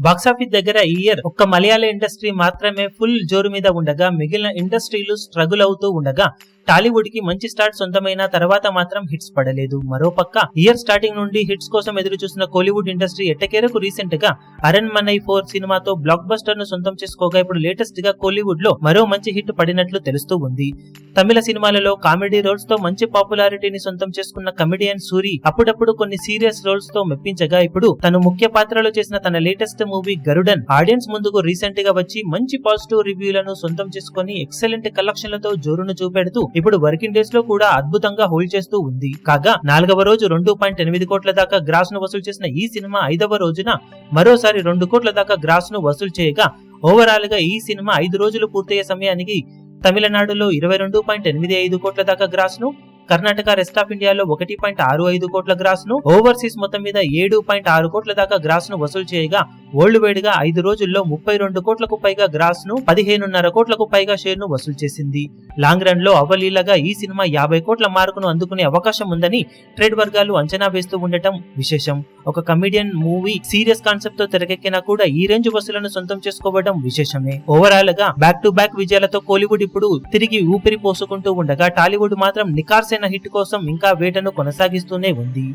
Box office దగ్గర ఈ year ఒక్క మలయాళ ఇండస్ట్రీ మాత్రమే ఫుల్ జోరు మీద ఉండగా మిగిలిన ఇండస్ట్రీలు స్ట్రగుల్ అవుతూ ఉండగా టాలీవుడ్కి మంచి స్టార్ట్ సొంతమైన తర్వాత మాత్రం హిట్స్ పడలేదు. మరోపక్క ఇయర్ స్టార్టింగ్ నుండి హిట్స్ కోసం ఎదురు చూసిన కోలీవుడ్ ఇండస్ట్రీ ఎట్టకేరకు రీసెంట్గా అరణ్ మనై ఫోర్ సినిమాతో బ్లాక్ బస్టర్ను సొంతం చేసుకోగా ఇప్పుడు లేటెస్ట్గా కోలీవుడ్లో మరో మంచి హిట్ పడినట్లు తెలుస్తూ ఉంది. తమిళ సినిమాలలో కామెడీ రోల్స్తో మంచి పాపులారిటీని సొంతం చేసుకున్న కమెడియన్ సూరి అప్పుడప్పుడు కొన్ని సీరియస్ రోల్స్తో మెప్పించగా ఇప్పుడు తను ముఖ్య పాత్రలో చేసిన తన లేటెస్ట్ మూవీ గరుడన్ ఆడియన్స్ ముందుకు రీసెంట్గా వచ్చి మంచి పాజిటివ్ రివ్యూలను సొంతం చేసుకుని ఎక్సలెంట్ కలెక్షన్లతో జోరును చూపెడుతూ ఇప్పుడు వర్కింగ్ డేస్లో కూడా అద్భుతంగా హోల్డ్ చేస్తూ ఉంది. కాగా నాలుగవ రోజు రెండు పాయింట్ ఎనిమిది కోట్ల దాకా గ్రాస్ను వసూలు చేసిన ఈ సినిమా ఐదవ రోజున మరోసారి రెండు కోట్ల దాకా గ్రాస్ను వసూలు చేయగా ఓవరాల్గా ఈ సినిమా ఐదు రోజులు పూర్తయ్యే సమయానికి తమిళనాడులో ఇరవై రెండు పాయింట్ ఎనిమిది ఐదు కోట్ల దాకా గ్రాస్ను కర్ణాటక రెస్ట్ ఆఫ్ ఇండియాలో ఒకటి పాయింట్ ఆరు ఐదు కోట్ల గ్రాస్ను ఓవర్సీస్ మొత్తం మీద ఏడు పాయింట్ ఆరు కోట్ల దాకా గ్రాస్ను వసూలు చేయగా వరల్డ్ వైడ్గా ఐదు రోజుల్లో ముప్పై రెండు కోట్లకు పైగా గ్రాస్ను పదిహేనున్నర కోట్లకు పైగా షేర్ను వసూలు చేసింది. లాంగ్ రన్లో అవలీలగా ఈ సినిమా యాభై కోట్ల మార్కును అందుకునే అవకాశం ఉందని ట్రేడ్ వర్గాలు అంచనా వేస్తూ ఉండటం విశేషం. ఒక కమెడియన్ మూవీ సీరియస్ కాన్సెప్ట్తో తెరకెక్కినా కూడా ఈ రేంజ్ వసూలను సొంతం చేసుకోవడం విశేషమే. ఓవరాల్గా బ్యాక్ టు బ్యాక్ విజయాలతో కోలీవుడ్ ఇప్పుడు తిరిగి ఊపిరి పోసుకుంటూ ఉండగా టాలీవుడ్ మాత్రం నికార్సైన హిట్ కోసం ఇంకా వేటను కొనసాగిస్తూనే ఉంది.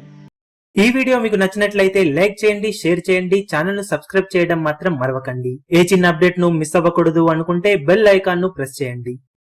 ఈ వీడియో మీకు నచ్చినట్లయితే లైక్ చేయండి షేర్ చేయండి ఛానల్ను సబ్స్క్రైబ్ చేయడం మాత్రం మరవకండి. ఏ చిన్న అప్డేట్ను మిస్ అవ్వకూడదు అనుకుంటే బెల్ ఐకాన్ను ప్రెస్ చేయండి.